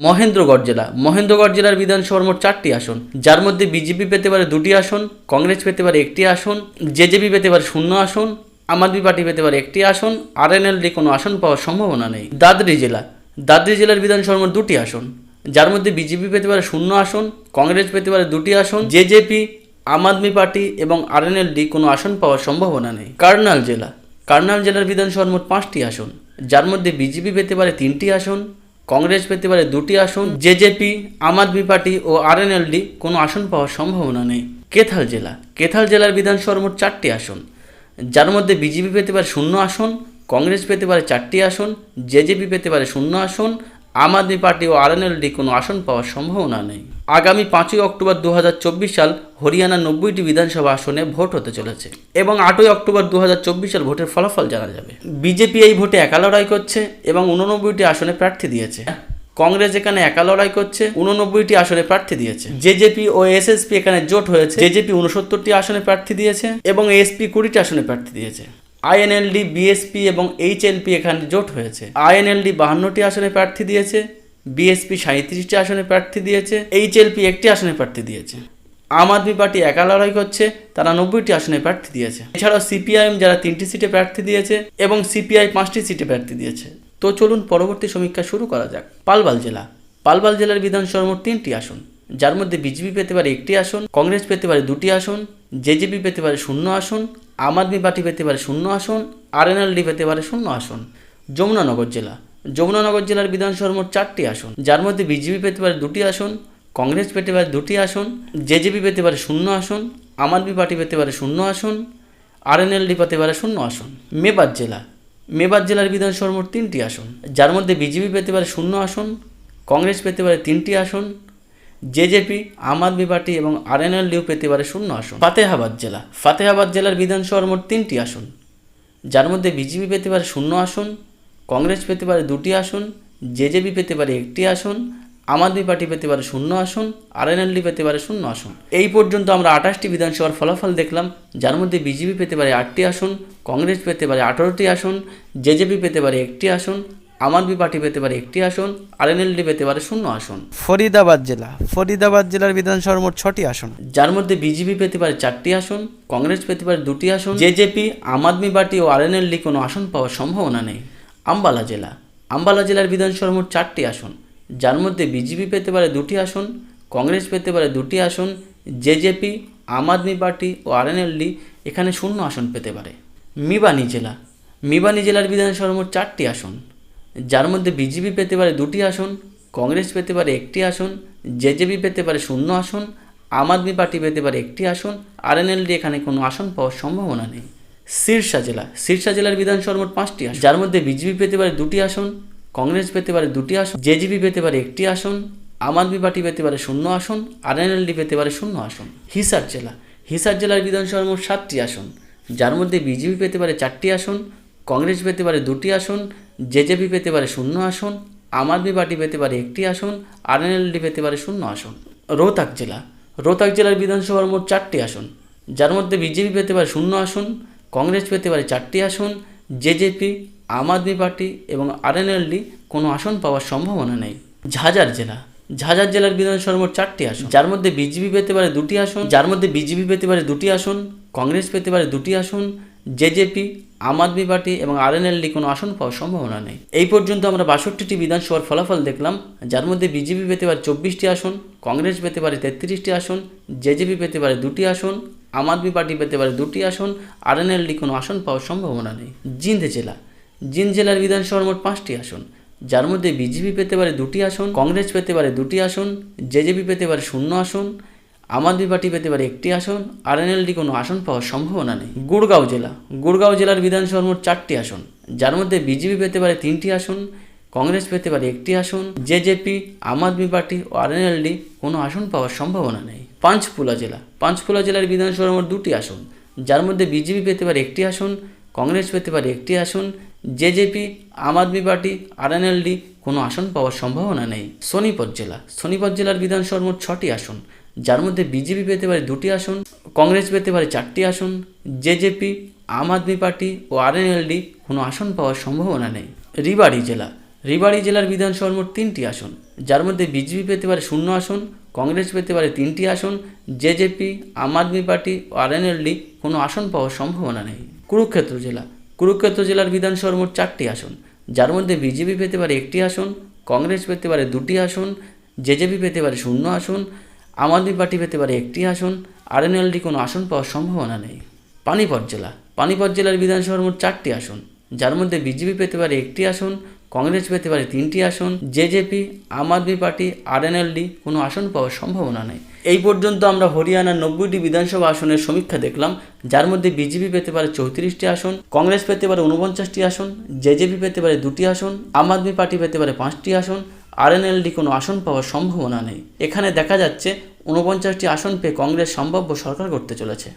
মহেন্দ্রগড় জেলা। মহেন্দ্রগড় জেলার বিধানসভার মোট চারটি আসন। যার মধ্যে বিজেপি পেতে পারে দুটি আসন, কংগ্রেস পেতে পারে একটি আসন, জেজেপি পেতে পারে শূন্য আসন, আম আদমি পার্টি পেতে পারে একটি আসন আর এনএলডি কোনো আসন পাওয়ার সম্ভাবনা নেই। দাদরি জেলা। দাদরি জেলার বিধানসভার মোট দুটি আসন। যার মধ্যে বিজেপি পেতে পারে শূন্য আসন, কংগ্রেস পেতে পারে দুটি আসন, জেজেপি, আম আদমি পার্টি এবং আর আরএনএলডি কোনো আসন পাওয়ার সম্ভাবনা নেই। কার্নাল জেলা। কার্নাল জেলার বিধানসভার মোট পাঁচটি আসন। যার মধ্যে বিজেপি পেতে পারে তিনটি আসন কংগ্রেস পেতে পারে দুটি আসন জেজেপি আম আদমি পার্টি ও আরএনএলডি কোনো আসন পাওয়ার সম্ভাবনা নেই। কেথাল জেলা, কেথাল জেলার বিধানসভার মোট চারটি আসন। যার মধ্যে বিজেপি পেতে পারে শূন্য আসন, কংগ্রেস পেতে পারে চারটি আসন জেজেপি পেতে পারে শূন্য আসন আম আদমি পার্টি ও আরএনএলডি কোনো আসন পাওয়ার সম্ভাবনা নেই। আগামী পাঁচই অক্টোবর দুহাজার চব্বিশ সাল হরিয়ানার নব্বইটি বিধানসভা আসনে ভোট হতে চলেছে এবং আটই অক্টোবর দুহাজার চব্বিশ সাল ভোটের ফলাফল জানা যাবে। বিজেপি এই ভোটে একা লড়াই করছে এবং উননব্বইটি আসনে প্রার্থী দিয়েছে। কংগ্রেস এখানে একা লড়াই করছে উননব্বইটি আসনে প্রার্থী দিয়েছে। জেজেপি ও এসএসপি এখানে জোট হয়েছে, জেজেপি উনসত্তরটি আসনে প্রার্থী দিয়েছে এবং এসপি কুড়িটি আসনে প্রার্থী দিয়েছে। আইএনএলডি, বিএসপি এবং এইচএলপি এখানে জোট হয়েছে। আইএনএলডি বাহান্নটি আসনে প্রার্থী দিয়েছে, বিএসপি সাঁত্রিশটি আসনে প্রার্থী দিয়েছে, এইচএলপি একটি আসনে প্রার্থী দিয়েছে। আম আদমি পার্টি একা লড়াই করছে, তারা নব্বইটি আসনে প্রার্থী দিয়েছে। এছাড়াও সিপিআইএম যারা তিনটি সিটে প্রার্থী দিয়েছে এবং সিপিআই পাঁচটি সিটে প্রার্থী দিয়েছে। তো চলুন পরবর্তী সমীক্ষা শুরু করা যাক। পালবাল জেলা। পালবাল জেলার বিধানসভার মোট তিনটি আসন। যার মধ্যে বিজেপি পেতে পারে একটি আসন, কংগ্রেস পেতে পারে দুটি আসন, জেজেপি পেতে পারে শূন্য আসন আম আদমি পার্টি পেতে পারে শূন্য আসন আর আরএনএলডি পেতে পারে শূন্য আসন। যমুনানগর জেলা। যমুনানগর জেলার বিধানসভার মোট চারটি আসন। যার মধ্যে বিজেপি পেতে পারে দুটি আসন, কংগ্রেস পেতে পারে দুটি আসন, জেজেপি পেতে পারে শূন্য আসন, আম আদমি পার্টি পেতে পারে শূন্য আসন, আরএনএলডি পেতে পারে শূন্য আসন। মেবাদ জেলা। মেবাদ জেলার বিধানসভার মোট তিনটি আসন। যার মধ্যে বিজেপি পেতে পারে শূন্য আসন, কংগ্রেস পেতে পারে তিনটি আসন জেজেপি, আম আদমি পার্টি এবং আর আরএনএলডিও পেতে পারে শূন্য আসন। ফাতেহাবাদ জেলা। ফাতেহাবাদ জেলার বিধানসভার মোট তিনটি আসন। যার মধ্যে বিজেপি পেতে পারে শূন্য আসন, কংগ্রেস পেতে পারে দুটি আসন, জেজেপি পেতে পারে একটি আসন, আম আদমি পার্টি পেতে পারে শূন্য আসন আর আরএনএলডি পেতে পারে শূন্য আসন। এই পর্যন্ত আমরা আঠাশটি বিধানসভার ফলাফল দেখলাম, যার মধ্যে বিজেপি পেতে পারে আটটি আসন, কংগ্রেস পেতে পারে আঠারোটি আসন, জেজেপি পেতে পারে একটি আসন আম আদমি পার্টি পেতে পারে একটি আসন আর আরএনএলডি পেতে পারে শূন্য আসন। ফরিদাবাদ জেলা ফরিদাবাদ জেলার বিধানসভার মোট ছটি আসন। যার মধ্যে বিজেপি পেতে পারে চারটি আসন কংগ্রেস পেতে পারে দুটি আসন জেজেপি আম আদমি পার্টি ও আরএনএলডি কোনো আসন পাওয়ার সম্ভাবনা নেই। আম্বালা জেলা আম্বালা জেলার বিধানসভার মোট চারটি আসন যার মধ্যে বিজেপি পেতে পারে দুটি আসন কংগ্রেস পেতে পারে দুটি আসন জেজেপি আম আদমি পার্টি ও আর আরএনএলডি এখানে শূন্য আসন পেতে পারে। মিবানি জেলা মিবানি জেলার বিধানসভার মোট চারটি আসন। যার মধ্যে বিজেপি পেতে পারে দুটি আসন কংগ্রেস পেতে পারে একটি আসন জেজেপি পেতে পারে শূন্য আসন আম আদমি পার্টি পেতে পারে একটি আসন আরএনএলডি এখানে কোনো আসন পাওয়ার সম্ভাবনা নেই সিরসা জেলা সিরসা জেলার বিধানসভার মোট পাঁচটি আসন যার মধ্যে বিজেপি পেতে পারে দুটি আসন কংগ্রেস পেতে পারে দুটি আসন জেজেপি পেতে পারে একটি আসন আম আদমি পার্টি পেতে পারে শূন্য আসন আরএনএলডি পেতে পারে শূন্য আসন হিসার জেলা হিসার জেলার বিধানসভার মোট সাতটি আসন যার মধ্যে বিজেপি পেতে পারে চারটি আসন কংগ্রেস পেতে পারে দুটি আসন জেজেপি পেতে পারে শূন্য আসন, আম আদমি পার্টি পেতে পারে একটি আসন, আরএনএলডি পেতে পারে শূন্য আসন। রোহতাক জেলা, রোহতাক জেলার বিধানসভার মোট চারটি আসন। যার মধ্যে বিজেপি পেতে পারে শূন্য আসন, কংগ্রেস পেতে পারে চারটি আসন, জেজেপি, আম আদমি পার্টি এবং আরএনএলডি কোনো আসন পাওয়ার সম্ভাবনা নেই। ঝাজার জেলা ঝাজার জেলার বিধানসভার মোট চারটি আসন। যার মধ্যে বিজেপি পেতে পারে দুটি আসন, যার মধ্যে বিজেপি পেতে পারে দুটি আসন, কংগ্রেস পেতে পারে দুটি আসন, জেজেপি আম আদমি পার্টি এবং আরএনএলডি কোনো আসন পাওয়ার সম্ভাবনা নেই। এই পর্যন্ত আমরা বাষট্টিটি বিধানসভার ফলাফল দেখলাম, যার মধ্যে বিজেপি পেতে পারে চব্বিশটি আসন, কংগ্রেস পেতে পারে তেত্রিশটি আসন, জেজেপি পেতে পারে দুটি আসন, আম আদমি পার্টি পেতে পারে দুটি আসন, আরএনএলডি কোনো আসন পাওয়ার সম্ভাবনা নেই। জিন্দ জেলা, জিন্দ জেলার বিধানসভার মোট পাঁচটি আসন, যার মধ্যে বিজেপি পেতে পারে দুটি আসন, কংগ্রেস পেতে পারে দুটি আসন, জেজেপি পেতে পারে শূন্য আসন আম আদমি পার্টি পেতে পারে একটি আসন, আর আরএনএলডি কোনো আসন পাওয়ার সম্ভাবনা নেই। গুড়গাঁও জেলা। গুড়গাঁও জেলার বিধানসভার মোট চারটি আসন। যার মধ্যে বিজেপি পেতে পারে তিনটি আসন, কংগ্রেস পেতে পারে একটি আসন, জেজেপি, আম আদমি পার্টি ও আর আরএনএলডি কোনো আসন পাওয়ার সম্ভাবনা নেই। পাঁচপুলা জেলা। পাঁচপুলা জেলার বিধানসভার মোট দুটি আসন। যার মধ্যে বিজেপি পেতে পারে একটি আসন, কংগ্রেস পেতে পারে একটি আসন, জেজেপি, আম আদমি পার্টি আরএনএলডি কোনো আসন পাওয়ার সম্ভাবনা নেই। সোনিপত জেলা। সোনিপত জেলার বিধানসভার মোট ছটি আসন। যার মধ্যে বিজেপি পেতে পারে দুটি আসন, কংগ্রেস পেতে পারে চারটি আসন, জেজেপি, আম আদমি পার্টি ও আরএনএলডি কোনো আসন পাওয়ার সম্ভাবনা নেই। রিবাড়ি জেলা, রিবাড়ি জেলার বিধানসভার মোট তিনটি আসন, যার মধ্যে বিজেপি পেতে পারে শূন্য আসন, কংগ্রেস পেতে পারে তিনটি আসন, জেজেপি, আম আদমি পার্টি ও আরএনএলডি কোনো আসন পাওয়ার সম্ভাবনা নেই। কুরুক্ষেত্র জেলা, কুরুক্ষেত্র জেলার বিধানসভার মোট চারটি আসন, যার মধ্যে বিজেপি পেতে পারে একটি আসন, কংগ্রেস পেতে পারে দুটি আসন, জেজেপি পেতে পারে শূন্য আসন আম আদমি পার্টি পেতে পারে একটি আসন, আরএনএলডি কোনো আসন পাওয়ার সম্ভাবনা নেই। পানিপথ জেলা, পানিপথ জেলার বিধানসভার মোট চারটি আসন, যার মধ্যে বিজেপি পেতে পারে একটি আসন, কংগ্রেস পেতে পারে তিনটি আসন, জেজেপি, আম আদমি পার্টি, আরএনএলডি কোনো আসন পাওয়ার সম্ভাবনা নেই। এই পর্যন্ত আমরা হরিয়ানার নব্বইটি বিধানসভা আসনের সমীক্ষা দেখলাম, যার মধ্যে বিজেপি পেতে পারে চৌত্রিশটি আসন, কংগ্রেস পেতে পারে উনপঞ্চাশটি আসন, জেজেপি পেতে পারে দুটি আসন, আম আদমি পার্টি পেতে পারে পাঁচটি আসন আরএনএলডি কোনো আসন পাওয়ার সম্ভাবনা নেই। এখানে দেখা যাচ্ছে, ঊনপঞ্চাশটি আসন পেয়ে কংগ্রেস সম্ভাব্য সরকার করতে চলেছে।